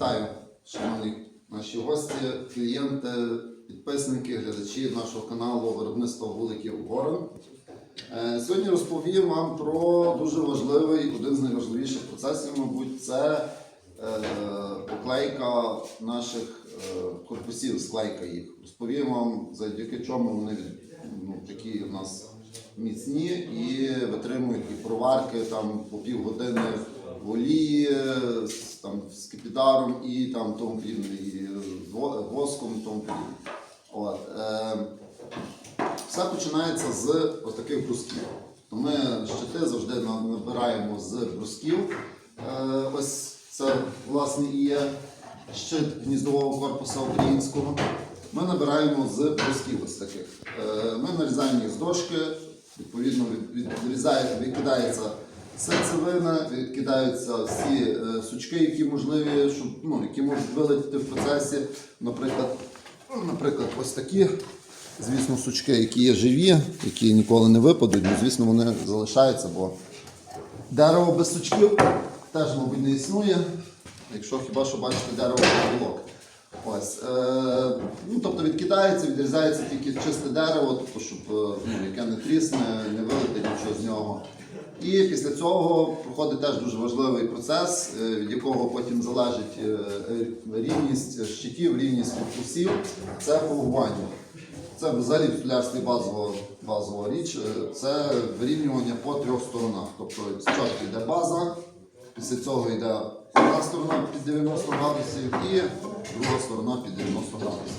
Вітаю, шановні наші гості, клієнти, підписники, глядачі нашого каналу Виробництво вуликів Горен. Сьогодні розповім вам про дуже важливий, один з найважливіших процесів, мабуть, це е, поклейка наших е, корпусів, склейка їх. Розповім вам, завдяки чому вони ну, такі у нас міцні і витримують і проварки там по півгодини олії, з, там, з кипідаром і там тому подібне, і воском тому подібне. От, е, все починається з ось таких брусків. То ми щити завжди набираємо з брусків. Е, ось це власне і є щит гніздового корпуса українського. Ми набираємо з брусків ось таких. Е, ми нарізаємо їх з дошки, відповідно від, відрізає, викидається серцевина, відкидаються всі е, сучки, які можливі, щоб, ну, які можуть вилетіти в процесі. Наприклад, ну, наприклад, ось такі. Звісно, сучки, які є живі, які ніколи не випадуть, ну, звісно, вони залишаються, бо дерево без сучків теж, мабуть, не існує. Якщо хіба що бачите дерево без білок. Ось, е, ну, тобто відкидається, відрізається тільки чисте дерево, тобто, щоб е, ну, яке не трісне, не вилетить нічого з нього. І після цього проходить теж дуже важливий процес, е, від якого потім залежить е, рівність щитів, рівність корпусів. Це фугування. Це взагалі в столярстві базова, базова річ. Це вирівнювання по трьох сторонах. Тобто спочатку йде база, після цього йде одна сторона під 90 градусів і друга сторона під 90 градусів.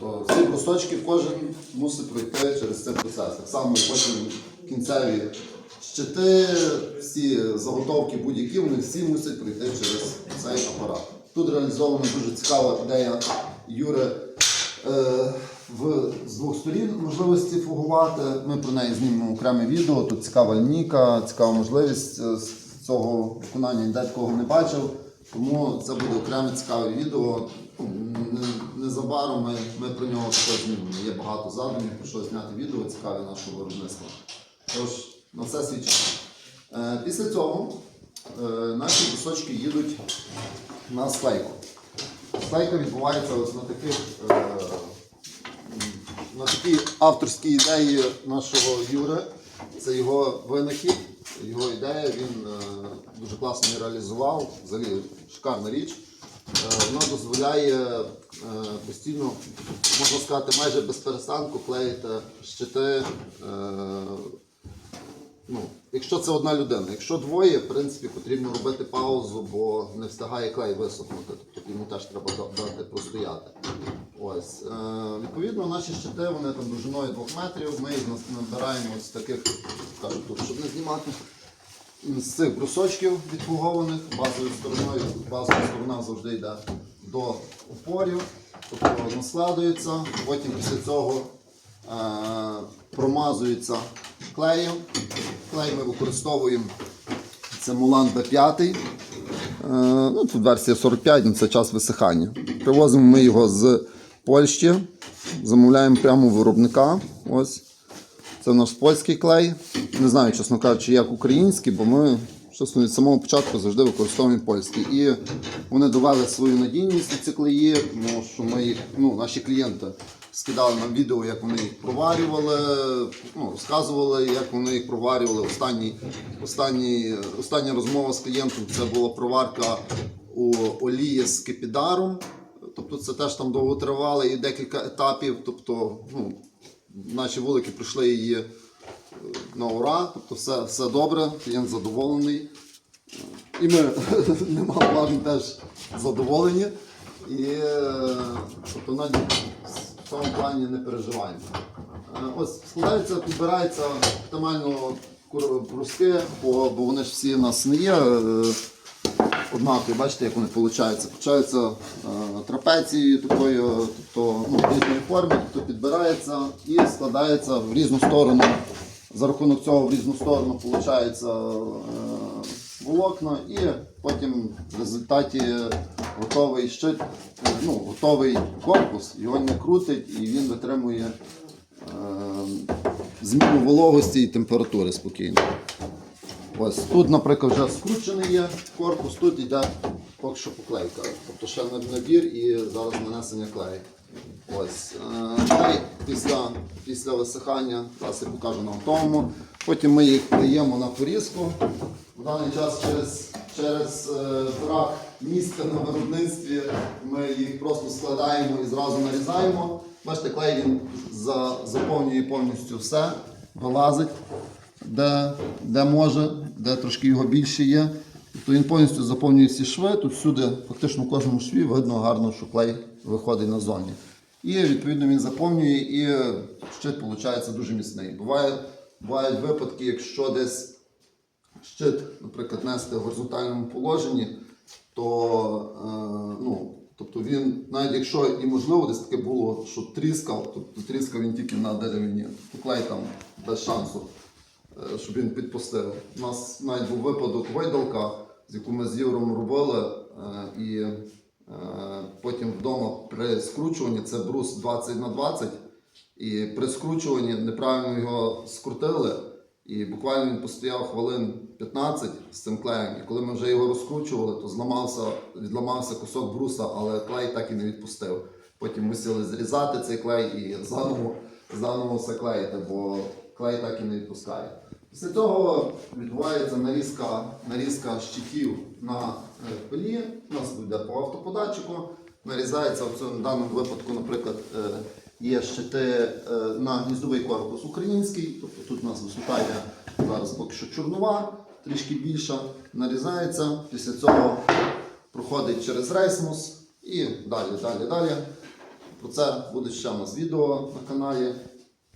То всі брусочки кожен мусить пройти через цей процес. Так само потім кінцеві щити, всі заготовки будь-які, вони всі мусять пройти через цей апарат. Тут реалізована дуже цікава ідея Юри е, в, з двох сторін можливості фугувати. Ми про неї знімемо окреме відео. Тут цікава лінійка, цікава можливість е, цього виконання ніде такого не бачив. Тому це буде окреме цікаве відео. Незабаром ми, ми про нього також знімемо. Є багато задумів, про що зняти відео цікаве нашого виробництва. Тож, на все свій час. Е, Після цього е, наші кусочки їдуть на склейку. Склейка відбувається ось на таких е, на такій авторській ідеї нашого Юри. Це його винахід, його ідея, він е, дуже класно реалізував. Взагалі шикарна річ. Воно Вона дозволяє е, постійно, можна сказати, майже без перестанку клеїти щити. Ну, якщо це одна людина, якщо двоє, в принципі, потрібно робити паузу, бо не встигає клей висохнути, тобто йому теж треба дати простояти. Ось. Е, відповідно, наші щити вони там довжиною 2 метрів. Ми їх набираємо з таких, кажу тут, щоб не знімати, з цих брусочків відфугованих, базовою стороною, базова сторона завжди йде до опорів, тобто наскладується, потім після цього промазується клеєм. Клей ми використовуємо це Мулан B5. Е, ну, тут версія 45, ну, це час висихання. Привозимо ми його з Польщі, замовляємо прямо у виробника. Ось. Це наш польський клей. Не знаю, чесно кажучи, як український, бо ми чесно, від самого початку завжди використовуємо польський. І вони довели свою надійність ці клеї, тому що ми ну, наші клієнти скидали нам відео, як вони їх проварювали, ну, розказували, як вони їх проварювали. Останній, останній, остання розмова з клієнтом це була проварка у олії з кипідаром. Тобто це теж там довго тривало і декілька етапів. Тобто, ну, наші вулики пройшли її е, на ура, тобто все, все добре, клієнт задоволений. І ми нема влажно теж задоволені. І е, тобто навіть цьому плані не переживаємо. Е, Ось складається, підбирається оптимально бруски, бо, бо вони ж всі у нас не є. е, однакові, бачите, як вони получаються. Получаються е, трапецією такою, тобто ну, різної форми, тобто підбирається і складається в різну сторону. За рахунок цього в різну сторону виходить волокна і потім в результаті готовий щит, ну, готовий корпус, його не крутить і він витримує е, зміну вологості і температури спокійно. Ось тут, наприклад, вже скручений є корпус, тут йде поки що поклейка. Тобто ще на- набір і зараз нанесення клею. Ось. е, після, після висихання, зараз я покажу на готовому. Потім ми їх даємо на порізку. В даний час через, через е, брак місця на виробництві ми їх просто складаємо і зразу нарізаємо. Бачите, клей він заповнює повністю все, вилазить, де, де може, де трошки його більше є. Тобто він повністю заповнює всі шви. Тут всюди, фактично в кожному шві видно гарно, що клей виходить назовні. І відповідно він заповнює і щит виходить дуже міцний. Буває, бувають випадки, якщо десь щит, наприклад, нести в горизонтальному положенні, то, е, ну, тобто він, навіть якщо і можливо десь таке було, що тріскав, тобто тріскав він тільки на деревині, клей там без шансу, е, щоб він підпустив. У нас навіть був випадок вайдалка, з яку ми з Євром робили, е, і потім вдома при скручуванні це брус 20 на 20 і при скручуванні неправильно його скрутили, і буквально він постояв хвилин 15 з цим клеєм. І коли ми вже його розкручували, то зламався, відламався кусок бруса, але клей так і не відпустив. Потім мусили зрізати цей клей і заново, заново все клеїти, бо клей так і не відпускає. Після цього відбувається нарізка, нарізка щитів на е, пилі. У нас буде по автоподатчику. Нарізається в цьому даному випадку, наприклад, е, є щити е, на гніздовий корпус український, тобто тут у нас висота зараз поки що чорнова, трішки більша. Нарізається, після цього проходить через рейсмус і далі, далі, далі. Про це буде ще у нас відео на каналі.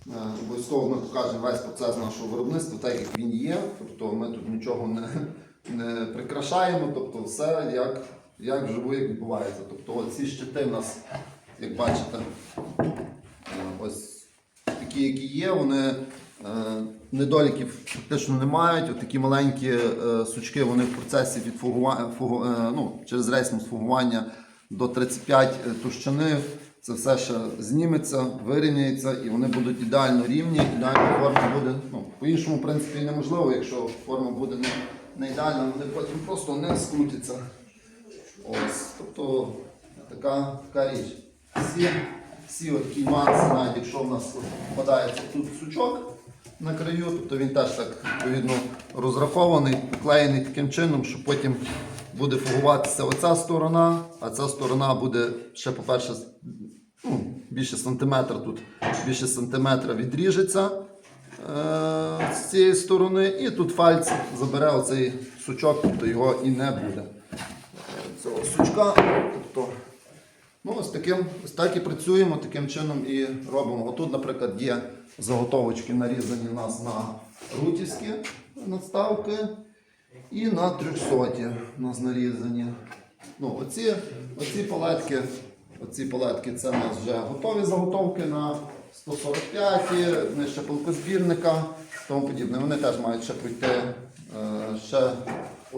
Е, Обов'язково ми покажемо весь процес нашого виробництва, так як він є. Тобто ми тут нічого не, не прикрашаємо, тобто все як, як вживу, як відбувається. Тобто ці щити в нас, як бачите, е, ось такі, які є, вони е, недоліків фактично не мають. От такі маленькі е, сучки вони в процесі від ну, через рейсмус фугування до 35 товщини. Це все ще зніметься, вирівняється і вони будуть ідеально рівні. Ідеальна форма буде. Ну, по-іншому, в принципі, неможливо, якщо форма буде не, не ідеальна, вони потім просто не скрутяться. Ось, тобто така, така річ. Всі, всі от нюанси, навіть якщо в нас впадається тут сучок на краю, тобто він теж так відповідно розрахований, поклеєний таким чином, що потім буде фугуватися оця сторона, а ця сторона буде ще, по-перше, ну, більше сантиметра тут, більше сантиметра відріжеться е, з цієї сторони, і тут фальц забере оцей сучок, тобто його і не буде цього сучка. Тобто, ну, ось, таким, ось так і працюємо, таким чином і робимо. Отут, наприклад, є заготовочки нарізані у нас на рутівські надставки і на трьохсоті у нас нарізані. Ну, оці, оці палетки, оці палетки це у нас вже готові заготовки на 145, нижче пилкозбірника, тому подібне. Вони теж мають ще пройти е, ще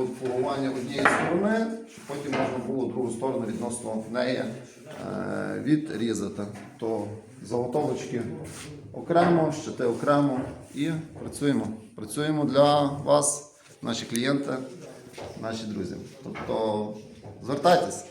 фурування однієї сторони, щоб потім можна було другу сторону відносно неї е, відрізати. То заготовочки окремо, щити окремо і працюємо. Працюємо для вас, наші клієнти, наші друзі. Тобто звертайтесь